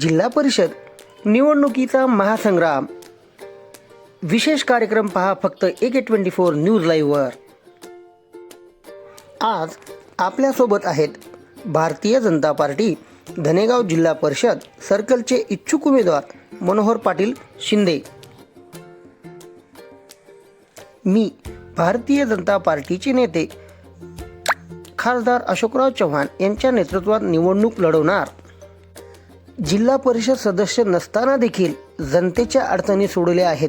जिल्हा परिषद निवडणुकीचा महासंग्राम. विशेष कार्यक्रम पहा फक्त A K twenty four news लाईव्हवर आज आपल्यासोबत आहेत भारतीय जनता पार्टी धनेगाव जिल्हा परिषद सर्कलचे इच्छुक उमेदवार मनोहर पाटील शिंदे. मी भारतीय जनता पार्टीचे नेते खासदार अशोकराव चव्हाण यांच्या नेतृत्वात निवडणूक लढवणार. जिल्हा परिषद सदस्य नसताना देखील जनतेच्या अडचणी सोडल्या आहेत.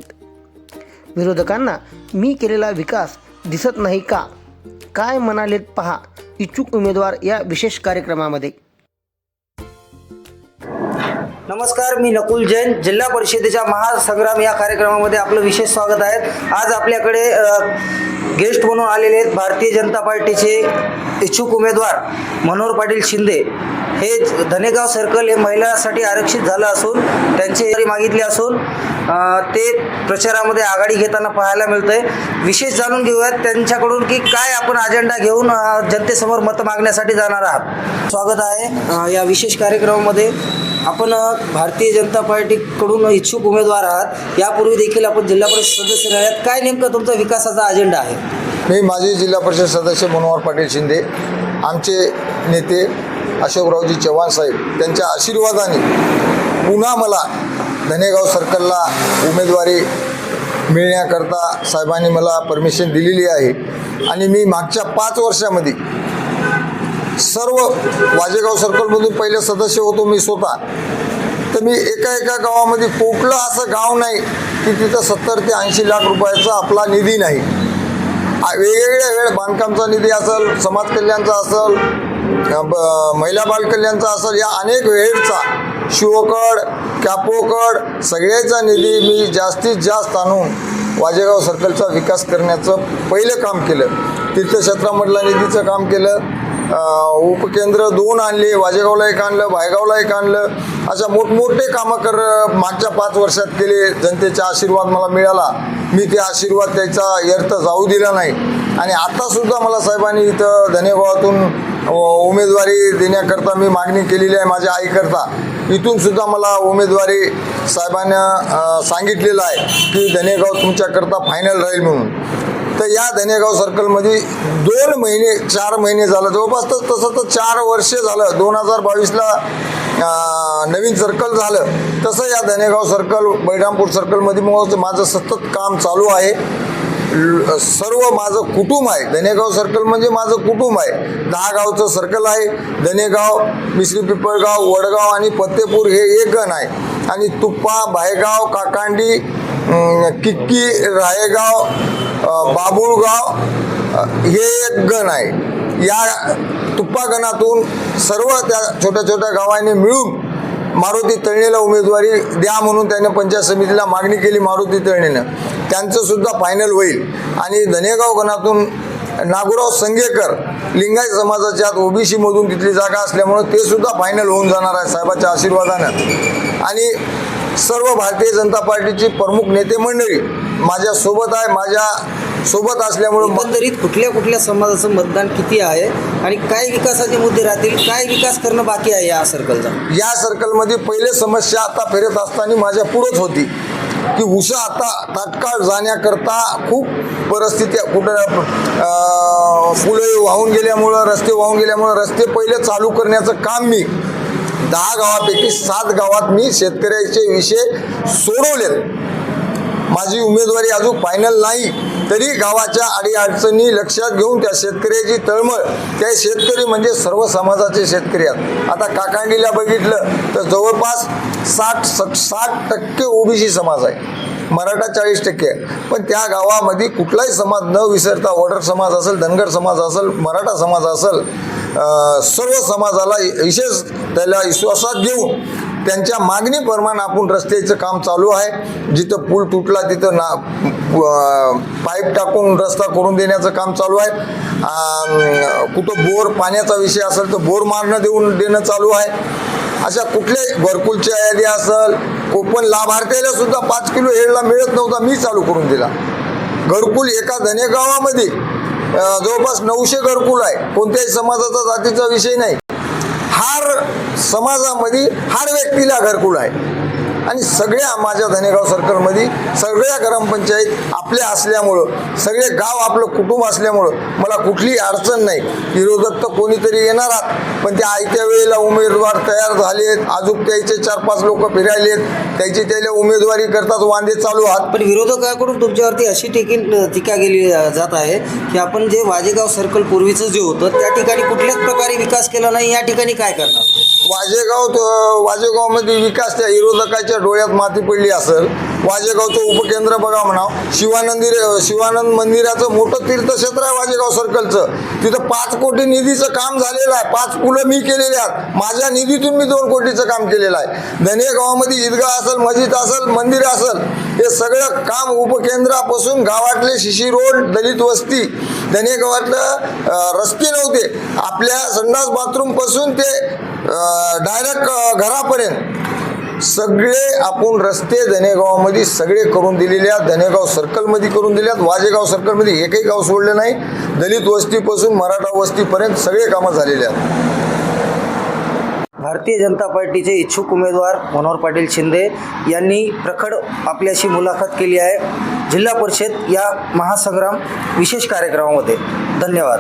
विरोधकांना मी केलेला विकास दिसत नाही का? काय म्हणालेत पहा इच्छुक उमेदवार या विशेष कार्यक्रमामध्ये. नमस्कार मी नकुल जैन जिल्हा परिषदेच्या महासंग्राम या कार्यक्रमामध्ये आपलं विशेष स्वागत आहे. आज आपल्याकडे गेस्ट म्हणून आलेले आहेत भारतीय जनता पार्टीचे इच्छुक उमेदवार मनोहर पाटील शिंदे. हे धनेगाव सर्कल हे महिलांसाठी आरक्षित झालं असून त्यांचे तरी मागितले असून ते प्रचारामध्ये आघाडी घेताना पाहायला मिळतंय. विशेष जाणून घेऊयात त्यांच्याकडून की काय आपण अजेंडा घेऊन जनतेसमोर मतं मागण्यासाठी जाणार आहात. स्वागत आहे या विशेष कार्यक्रमामध्ये आपण भारतीय जनता पार्टीकडून इच्छुक उमेदवार आहात यापूर्वी देखील आपण जिल्हा परिषद सदस्य राहिल्यात. काय नेमकं तुमचा विकासाचा अजेंडा आहे? मी माजी जिल्हा परिषद सदस्य मनोहर पाटील शिंदे आमचे नेते अशोकरावजी चव्हाण साहेब त्यांच्या आशीर्वादाने पुन्हा मला धनेगाव सर्कलला उमेदवारी मिळण्याकरता साहेबांनी मला परमिशन दिलेली आहे. आणि मी मागच्या पाच वर्षामध्ये सर्व वाजेगाव सर्कलमधून पहिले सदस्य होतो मी स्वतः. तर मी एका एका गावामध्ये कुठलं असं गाव नाही की तिथं सत्तर ते ऐंशी लाख रुपयाचा आपला निधी नाही. वेगवेगळ्या वेळ बांधकामचा निधी असेल समाज कल्याणचा असेल ब- महिला बालकल्याणचा असेल या अनेक वेळचा शिवकड कॅपोकड सगळ्याचा निधी मी जास्तीत जास्त आणून वाजेगाव सर्कलचा विकास करण्याचं पहिलं काम केलं. तीर्थक्षेत्रामधला निधीचं काम केलं. उपकेंद्र दोन आणले वाजेगावला एक आणलं भायगावला एक आणलं अशा मोठमोठे कामं कर मागच्या पाच वर्षात केले जनतेचा आशीर्वाद मला मिळाला. मी ते आशीर्वाद त्याचा व्यर्थ जाऊ दिला नाही. आणि आत्तासुद्धा मला साहेबांनी इथं धनेगावातून उमेदवारी देण्याकरता मी मागणी केलेली आहे माझ्या आईकरता. इथून सुद्धा मला उमेदवारी साहेबांना सांगितलेलं आहे की धनेगाव तुमच्याकरता फायनल राहील म्हणून. तर या धनेगाव सर्कलमध्ये दोन महिने चार महिने झालं. जवळपास तर तसं तर चार वर्ष झालं. दोन हजार बावीसला नवीन सर्कल झालं. तसं या धनेगाव सर्कल बैरामपूर सर्कलमध्ये मग माझं सतत काम चालू आहे. सर्व माझं कुटुंब आहे. धनेगाव सर्कल म्हणजे माझं कुटुंब आहे. दहा गावचं सर्कल आहे. धनेगाव मिश्री पिपळगाव वडगाव आणि फतेपूर हे एक गण आहे. आणि तुप्पा भायगाव काकांडी किक्की रायगाव बाबुळगाव हे एक गण आहे. या तुप्पा गणातून सर्व त्या छोट्या छोट्या गावांनी मिळून मारुती तळणीला उमेदवारी द्या म्हणून त्याने पंचायत समितीला मागणी केली मारुती तळणीनं. त्यांचं सुद्धा फायनल होईल. आणि धनेगाव गणातून नागोराव संगेकर लिंगायत समाजाच्या आत ओबीसीमधून तिथली जागा असल्यामुळं ते सुद्धा फायनल होऊन जाणार आहे साहेबाच्या आशीर्वादानं. आणि सर्व भारतीय जनता पार्टीची प्रमुख नेते मंडळी माझ्या सोबत आहे माझ्या सोबत असल्यामुळं म- एकंदरीत कुठल्या कुठल्या समाजाचं मतदान किती आहे आणि काय विकासाचे मुद्दे राहतील काय विकास करणं बाकी आहे या सर्कलचा या सर्कलमध्ये पहिले समस्या आता फिरत असताना माझ्या पुढंच होती की उषा आता तात्काळ जाण्याकरता खूप परिस्थिती कुठं पुलं वाहून गेल्यामुळं रस्ते वाहून गेल्यामुळं रस्ते पहिले चालू करण्याचं काम मी दहा गावापैकी सात गावात मी शेतकऱ्याचे विषय सोडवलेत. माझी उमेदवारी अजून फायनल नाही तरी गावाच्या अडीअडचणी लक्षात घेऊन त्या शेतकऱ्याची तळमळ त्या शेतकरी म्हणजे सर्व समाजाचे शेतकरी आहेत. आता काकांडीला बघितलं तर जवळपास साठ स- साठ टक्के ओबीसी समाज आहे. मराठा चाळीस टक्के. पण त्या गावामध्ये कुठलाही समाज न विसरता वडर समाज असेल धनगर समाज असेल मराठा समाज असेल सर्व समाजाला विशेष त्याला विश्वासात घेऊन त्यांच्या मागणीप्रमाणे आपण रस्त्याचं काम चालू आहे. जिथं पूल तुटला तिथं ना पाईप टाकून रस्ता करून देण्याचं काम चालू आहे. कुठं बोर पाण्याचा विषय असेल तर बोर मारणं देऊन देणं चालू आहे. अशा कुठल्याही घरकुलच्या यादी असेल पण लाभार्थ्याला सुद्धा पाच किलो हेडला मिळत नव्हता मी चालू करून दिला. घरकुल एका धनेगावामध्ये जवळपास नऊशे घरकुल आहे. कोणत्याही समाजाचा जातीचा विषय नाही. हार समाजामध्ये हार व्यक्तीला घरकुल आहे. आणि सगळ्या माझ्या धनेगाव सर्कलमध्ये सगळ्या ग्रामपंचायत आपल्या असल्यामुळं सगळे गाव आपलं कुटुंब असल्यामुळं मला कुठलीही अडचण नाही. विरोधक तर कोणीतरी येणार आहात. पण त्या आयत्या वेळेला उमेदवार तयार झालेत. अजून त्याचे चार पाच लोक फिरायलेत. त्याची त्याला उमेदवारी करतात वांदे चालू आहात. पण विरोधकाकडून तुमच्यावरती अशी टीकी टीका केली जात आहे की आपण जे वाजेगाव सर्कल पूर्वीचं जे होतं त्या ठिकाणी कुठल्याच प्रकारे विकास केला नाही. या ठिकाणी काय करणार? वाजेगाव वाजेगावमध्ये विकास त्या विरोधकाच्या डोळ्यात माती पडली असेल. वाजेगावचं उपकेंद्र बघा म्हणाव. शिवानंदिर शिवानंद मंदिराचं मोठं तीर्थक्षेत्र आहे वाजेगाव सर्कलचं तिथं पाच कोटी निधीचं काम झालेलं आहे. पाच पुलं मी केलेली आहेत. माझ्या निधीतून मी दोन कोटीचं काम केलेलं आहे. धनेगावामध्ये ईदगाह असेल मस्जिद असेल मंदिर असेल हे सगळं काम उपकेंद्रापासून गावातले शिशी रोड दलित वस्ती धनेगावातलं अं, रस्ते नव्हते. आपल्या संडास बाथरूमपासून ते डायरेक्ट घरापर्यंत. सगळे आपण रस्ते धनेगावामध्ये सगळे करून दिलेले आहेत. धनेगाव सर्कलमध्ये करून दिले आहेत. वाजेगाव सर्कलमध्ये एकही गाव सोडलं नाही. दलित वस्तीपासून मराठा वस्तीपर्यंत सगळे कामं झालेले आहेत. भारतीय जनता पार्टीचे इच्छुक उमेदवार मनोहर पाटील शिंदे यांनी प्रखड आपल्याशी मुलाखत केली आहे. जिल्हा परिषद या महासंग्राम विशेष कार्यक्रमामध्ये. धन्यवाद.